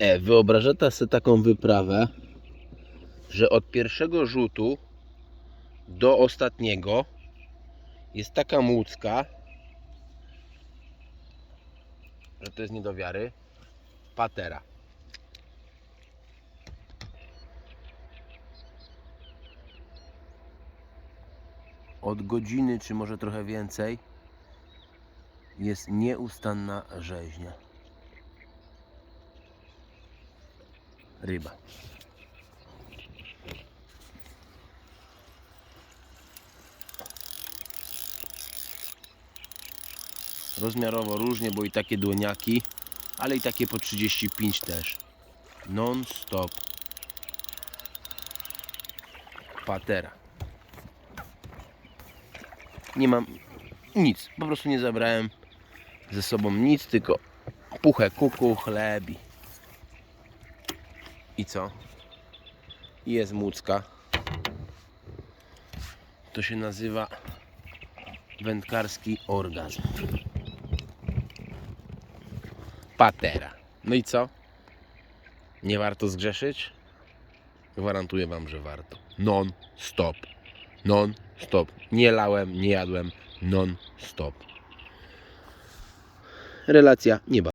E, wyobrażacie sobie taką wyprawę, że od pierwszego rzutu do ostatniego jest taka młódzka, że to jest nie do wiary, patera. Od godziny, czy może trochę więcej, jest nieustanna rzeźnia. Ryba. Rozmiarowo różnie, bo i takie dłoniaki, ale i takie po 35 też. Non stop. Patera. Nie mam nic, po prostu nie zabrałem ze sobą nic, tylko puchę kuku, chlebi. I co? I Jest mucka. To się nazywa wędkarski orgazm. Patera. No i co? Nie warto zgrzeszyć? Gwarantuję Wam, że warto. Non stop. Non stop. Nie lałem, nie jadłem. Non stop. Relacja nieba.